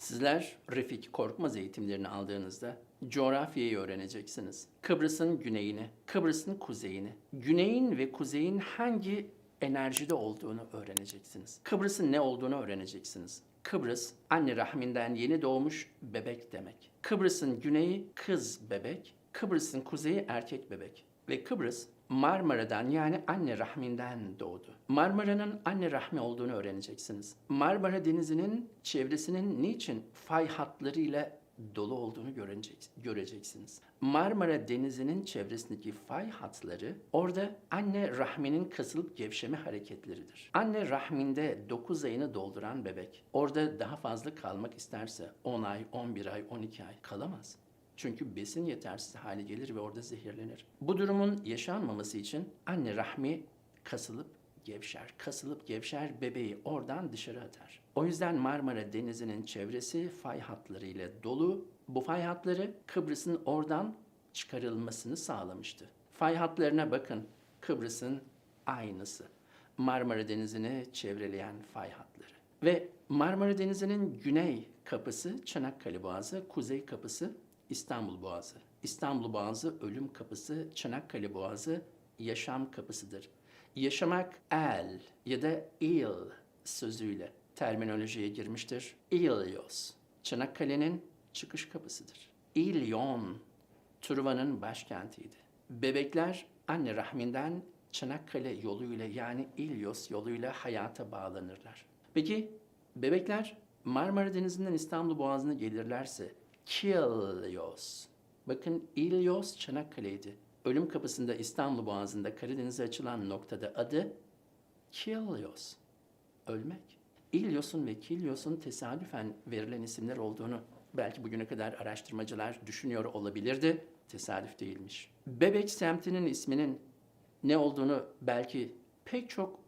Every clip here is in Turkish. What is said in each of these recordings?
Sizler Refik Korkmaz eğitimlerini aldığınızda coğrafyayı öğreneceksiniz. Kıbrıs'ın güneyini, Kıbrıs'ın kuzeyini, güneyin ve kuzeyin hangi enerjide olduğunu öğreneceksiniz. Kıbrıs'ın ne olduğunu öğreneceksiniz. Kıbrıs anne rahminden yeni doğmuş bebek demek. Kıbrıs'ın güneyi kız bebek, Kıbrıs'ın kuzeyi erkek bebek. Ve Kıbrıs Marmara'dan yani anne rahminden doğdu. Marmara'nın anne rahmi olduğunu öğreneceksiniz. Marmara Denizi'nin çevresinin niçin fay hatlarıyla dolu olduğunu görecek- göreceksiniz. Marmara Denizi'nin çevresindeki fay hatları orada anne rahminin kasılıp gevşeme hareketleridir. Anne rahminde 9 ayını dolduran bebek orada daha fazla kalmak isterse 10 ay, 11 ay, 12 ay kalamaz. Çünkü besin yetersiz hale gelir ve orada zehirlenir. Bu durumun yaşanmaması için anne rahmi kasılıp gevşer. Kasılıp gevşer bebeği oradan dışarı atar. O yüzden Marmara Denizi'nin çevresi fay hatları ile dolu. Bu fay hatları Kıbrıs'ın oradan çıkarılmasını sağlamıştı. Fay hatlarına bakın. Kıbrıs'ın aynısı. Marmara Denizi'ni çevreleyen fay hatları. Ve Marmara Denizi'nin güney kapısı Çanakkale Boğazı, kuzey kapısı İstanbul Boğazı. İstanbul Boğazı ölüm kapısı, Çanakkale Boğazı yaşam kapısıdır. Yaşamak el ya da il sözüyle terminolojiye girmiştir. İlyos, Çanakkale'nin çıkış kapısıdır. İlyon, Truva'nın başkentiydi. Bebekler anne rahminden Çanakkale yoluyla yani İlyos yoluyla hayata bağlanırlar. Peki bebekler Marmara Denizi'nden İstanbul Boğazı'na gelirlerse Kilyos. Bakın İlyos Çanakkale'ydi. Ölüm kapısında İstanbul Boğazı'nda Karadeniz'e açılan noktada adı Kilyos. Ölmek. İlyos'un ve Kilyos'un tesadüfen verilen isimler olduğunu belki bugüne kadar araştırmacılar düşünüyor olabilirdi. Tesadüf değilmiş. Bebek semtinin isminin ne olduğunu belki pek çok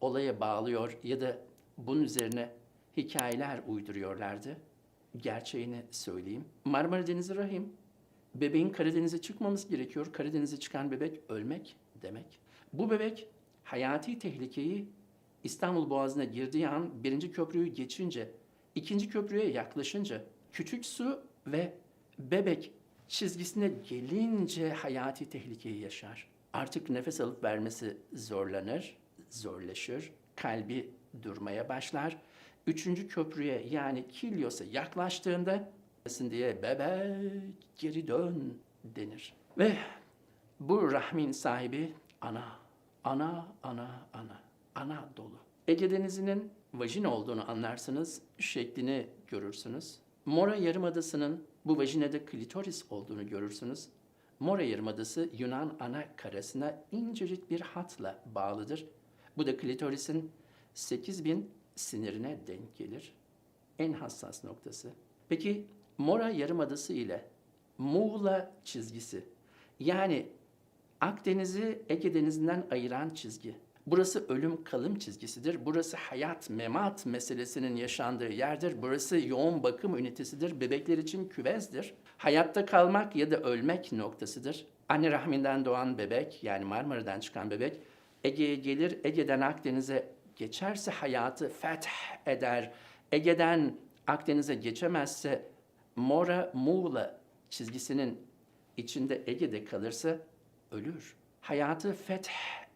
olaya bağlıyor ya da bunun üzerine hikayeler uyduruyorlardı. Gerçeğini söyleyeyim. Marmara Denizi Rahim, bebeğin Karadeniz'e çıkmaması gerekiyor. Karadeniz'e çıkan bebek ölmek demek. Bu bebek hayati tehlikeyi İstanbul Boğazı'na girdiği an birinci köprüyü geçince, ikinci köprüye yaklaşınca, küçük su ve bebek çizgisine gelince hayati tehlikeyi yaşar. Artık nefes alıp vermesi zorlanır, zorlaşır, kalbi durmaya başlar. Üçüncü köprüye yani Kilyos'a yaklaştığında diye bebek geri dön denir. Ve bu rahmin sahibi ana, ana, ana, ana, ana dolu. Ege Denizi'nin vajin olduğunu anlarsınız, şeklini görürsünüz. Mora Yarımadası'nın bu vajinede klitoris olduğunu görürsünüz. Mora Yarımadası Yunan ana karasına incecik bir hatla bağlıdır. Bu da klitorisin 8000 sinirine denk gelir. En hassas noktası. Peki Mora Yarımadası ile Muğla çizgisi yani Akdeniz'i Ege Denizi'nden ayıran çizgi. Burası ölüm kalım çizgisidir. Burası hayat memat meselesinin yaşandığı yerdir. Burası yoğun bakım ünitesidir. Bebekler için küvezdir. Hayatta kalmak ya da ölmek noktasıdır. Anne rahminden doğan bebek yani Marmara'dan çıkan bebek Ege'ye gelir. Ege'den Akdeniz'e geçerse hayatı feth eder. Ege'den Akdeniz'e geçemezse Mora Muğla çizgisinin içinde Ege'de kalırsa ölür. Hayatı feth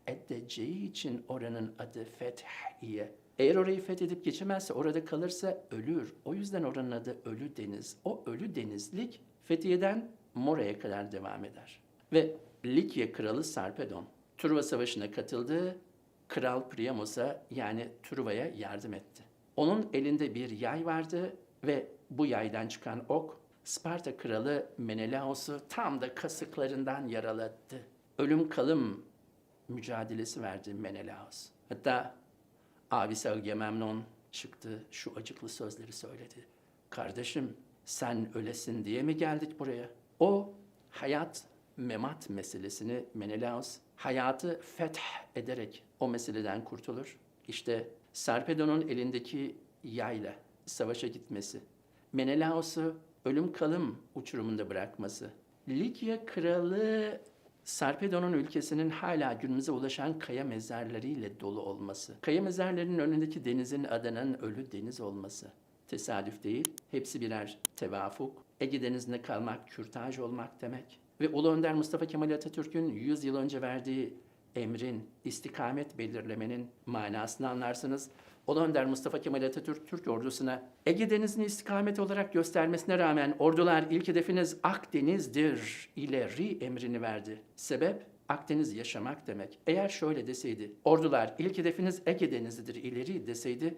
edeceği için oranın adı Fethiye. Eğer orayı fethedip geçemezse orada kalırsa ölür. O yüzden oranın adı Ölü Deniz. O Ölü Denizlik Fethiye'den Mora'ya kadar devam eder. Ve Likya kralı Sarpedon Truva Savaşı'na katıldı. Kral Priamos'a yani Truva'ya yardım etti. Onun elinde bir yay vardı ve bu yaydan çıkan ok Sparta kralı Menelaos'u tam da kasıklarından yaraladı. Ölüm kalım mücadelesi verdi Menelaos. Hatta abisi Agamemnon çıktı şu acıklı sözleri söyledi. Kardeşim sen ölesin diye mi geldik buraya? O hayat memat meselesini Menelaos hayatı feth ederek o meseleden kurtulur. İşte Sarpedon'un elindeki yayla savaşa gitmesi, Menelaos'u ölüm kalım uçurumunda bırakması, Likya kralı Sarpedon'un ülkesinin hala günümüze ulaşan kaya mezarları ile dolu olması, kaya mezarlarının önündeki denizin adının ölü deniz olması, tesadüf değil. Hepsi birer tevafuk. Ege Denizi'nde kalmak, kürtaj olmak demek. Ve Ulu Önder Mustafa Kemal Atatürk'ün 100 yıl önce verdiği emrin, istikamet belirlemenin manasını anlarsınız. Ulu Önder Mustafa Kemal Atatürk Türk ordusuna Ege Denizi'ni istikamet olarak göstermesine rağmen ordular ilk hedefiniz Akdeniz'dir ileri emrini verdi. Sebep Akdeniz yaşamak demek. Eğer şöyle deseydi, ordular ilk hedefiniz Ege Denizi'dir ileri deseydi,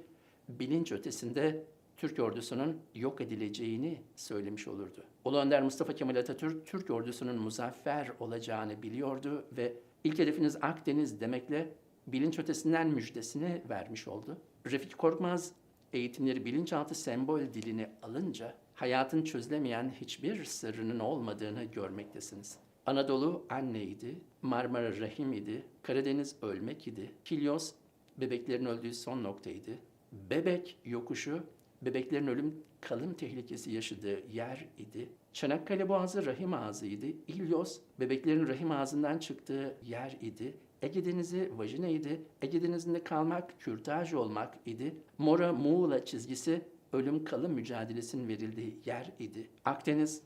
bilinç ötesinde Türk ordusunun yok edileceğini söylemiş olurdu. Ulu Önder Mustafa Kemal Atatürk, Türk ordusunun muzaffer olacağını biliyordu ve ilk hedefiniz Akdeniz demekle bilinç ötesinden müjdesini vermiş oldu. Refik Korkmaz, eğitimleri bilinçaltı sembol diline alınca hayatın çözülemeyen hiçbir sırrının olmadığını görmektesiniz. Anadolu anneydi, Marmara rahim idi, Karadeniz ölmek idi, Kilyos bebeklerin öldüğü son noktaydı. Bebek yokuşu bebeklerin ölüm kalım tehlikesi yaşadığı yer idi. Çanakkale Boğazı rahim ağzıydı. İlyos bebeklerin rahim ağzından çıktığı yer idi. Ege Denizi vajina idi. Ege Denizi'nde kalmak kürtaj olmak idi. Mora Muğla çizgisi ölüm kalım mücadelesinin verildiği yer idi. Akdeniz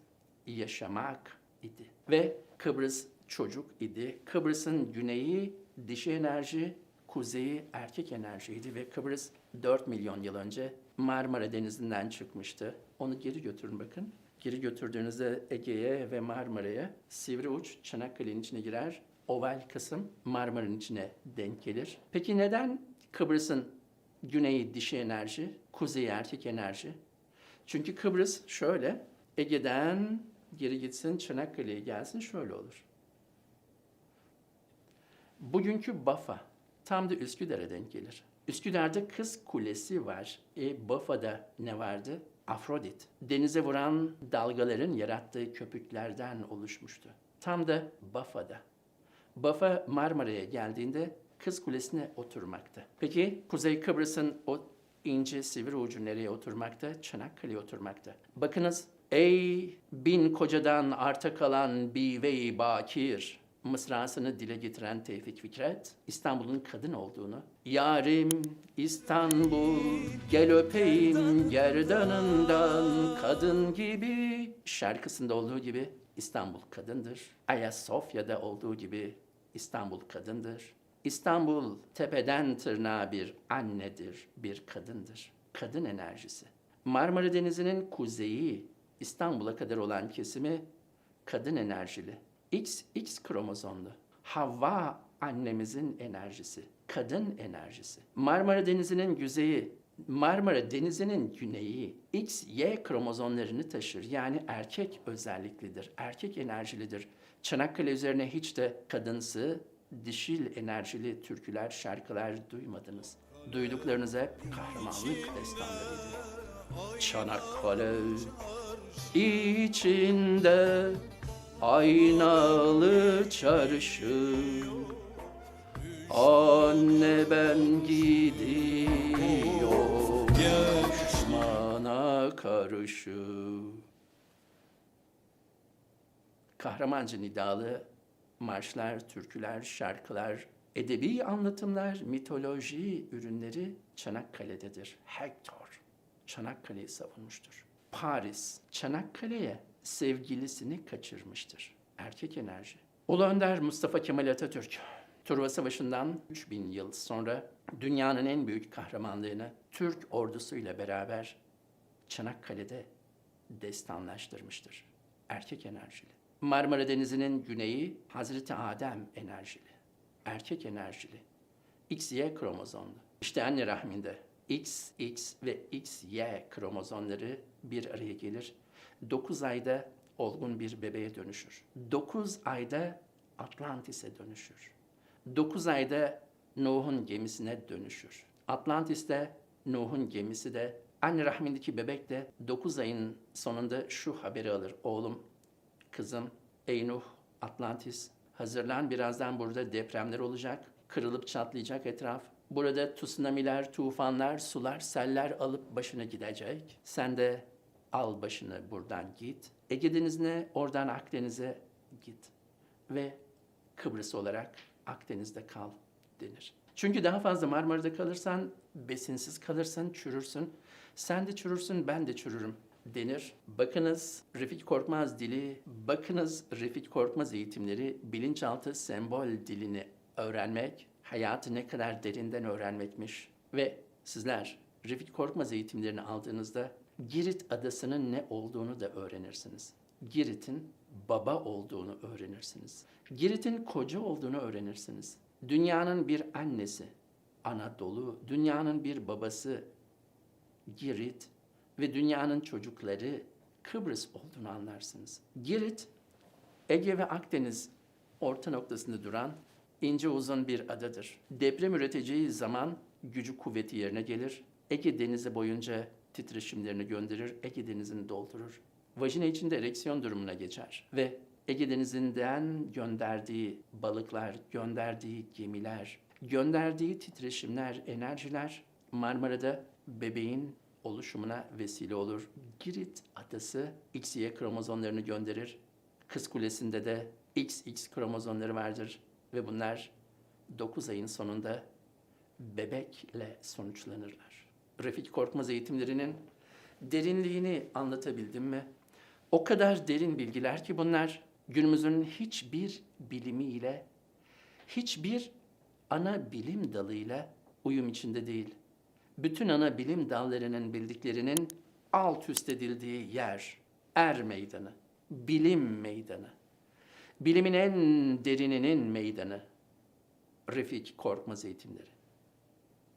yaşamak idi. Ve Kıbrıs çocuk idi. Kıbrıs'ın güneyi dişi enerji, kuzeyi erkek enerjiydi ve Kıbrıs 4 milyon yıl önce Marmara Denizi'nden çıkmıştı. Onu geri götürün bakın. Geri götürdüğünüzde Ege'ye ve Marmara'ya sivri uç Çanakkale'nin içine girer. Oval kısım Marmara'nın içine denk gelir. Peki neden Kıbrıs'ın güneyi dişi enerji, kuzeyi erkek enerji? Çünkü Kıbrıs şöyle, Ege'den geri gitsin Çanakkale'ye gelsin şöyle olur. Bugünkü Bafa tam da Üsküdar'a denk gelir. Üsküdar'da Kız Kulesi var. E Bafa'da ne vardı? Afrodit. Denize vuran dalgaların yarattığı köpüklerden oluşmuştu. Tam da Bafa'da. Bafa Marmara'ya geldiğinde Kız Kulesi'ne oturmakta. Peki Kuzey Kıbrıs'ın o ince sivri ucu nereye oturmakta? Çanakkale'ye oturmakta. Bakınız ey bin kocadan arta kalan bive-i bakir mısrasını dile getiren Tevfik Fikret, İstanbul'un kadın olduğunu, Yarim İstanbul gel öpeyim gerdanından kadın gibi şarkısında olduğu gibi İstanbul kadındır. Ayasofya'da olduğu gibi İstanbul kadındır. İstanbul tepeden tırnağa bir annedir, bir kadındır. Kadın enerjisi. Marmara Denizi'nin kuzeyi İstanbul'a kadar olan kesimi kadın enerjili. X, X kromozomlu. Havva annemizin enerjisi. Kadın enerjisi. Marmara Denizi'nin güzeyi, Marmara Denizi'nin güneyi X, Y kromozomlarını taşır. Yani erkek özelliklidir, erkek enerjilidir. Çanakkale üzerine hiç de kadınsı, dişil enerjili türküler, şarkılar duymadınız. Duyduklarınız hep kahramanlık destanlarıydı. Çanakkale içinde aynalı çarşı Anne ben gidiyorum düşmana karşı Kahramancı nidalı marşlar, türküler, şarkılar, edebi anlatımlar, mitoloji ürünleri Çanakkale'dedir. Hector Çanakkale'yi savunmuştur. Paris Çanakkale'ye sevgilisini kaçırmıştır. Erkek enerji. Ulu Önder Mustafa Kemal Atatürk Truva Savaşı'ndan 3000 yıl sonra dünyanın en büyük kahramanlığını Türk ordusuyla beraber Çanakkale'de destanlaştırmıştır. Erkek enerjili. Marmara Denizi'nin güneyi Hazreti Adem enerjili. Erkek enerjili. XY kromozomlu. İşte anne rahminde X, X ve XY kromozomları bir araya gelir. 9 ayda olgun bir bebeğe dönüşür. 9 ayda Atlantis'e dönüşür. 9 ayda Nuh'un gemisine dönüşür. Atlantis'te Nuh'un gemisi de anne rahmindeki bebek de 9 ayın sonunda şu haberi alır. Oğlum, kızım, ey Nuh, Atlantis hazırlan birazdan burada depremler olacak. Kırılıp çatlayacak etraf. Burada tsunamiler, tufanlar, sular, seller alıp başına gidecek. Sen de al başını buradan git. Ege Denizi'ne, oradan Akdeniz'e git. Ve Kıbrıs olarak Akdeniz'de kal denir. Çünkü daha fazla Marmara'da kalırsan besinsiz kalırsın, çürürsün. Sen de çürürsün, ben de çürürüm denir. Bakınız Refik Korkmaz dili, bakınız Refik Korkmaz eğitimleri bilinçaltı sembol dilini öğrenmek, hayatı ne kadar derinden öğrenmekmiş. Ve sizler Refik Korkmaz eğitimlerini aldığınızda Girit adasının ne olduğunu da öğrenirsiniz. Girit'in baba olduğunu öğrenirsiniz. Girit'in koca olduğunu öğrenirsiniz. Dünyanın bir annesi Anadolu, dünyanın bir babası Girit ve dünyanın çocukları Kıbrıs olduğunu anlarsınız. Girit, Ege ve Akdeniz orta noktasında duran ince uzun bir adadır. Deprem üreteceği zaman gücü kuvveti yerine gelir. Ege Denizi boyunca titreşimlerini gönderir, Ege Denizi'ni doldurur. Vajina içinde ereksiyon durumuna geçer ve Ege Denizi'nden gönderdiği balıklar, gönderdiği gemiler, gönderdiği titreşimler, enerjiler Marmara'da bebeğin oluşumuna vesile olur. Girit adası XY kromozomlarını gönderir. Kız kulesinde de XX kromozomları vardır ve bunlar 9 ayın sonunda bebekle sonuçlanırlar. Refik Korkmaz eğitimlerinin derinliğini anlatabildim mi? O kadar derin bilgiler ki bunlar günümüzün hiçbir bilimiyle, hiçbir ana bilim dalıyla uyum içinde değil. Bütün ana bilim dallarının bildiklerinin alt üst edildiği yer, er meydanı, bilim meydanı. Bilimin en derininin meydanı, Refik Korkmaz eğitimleri.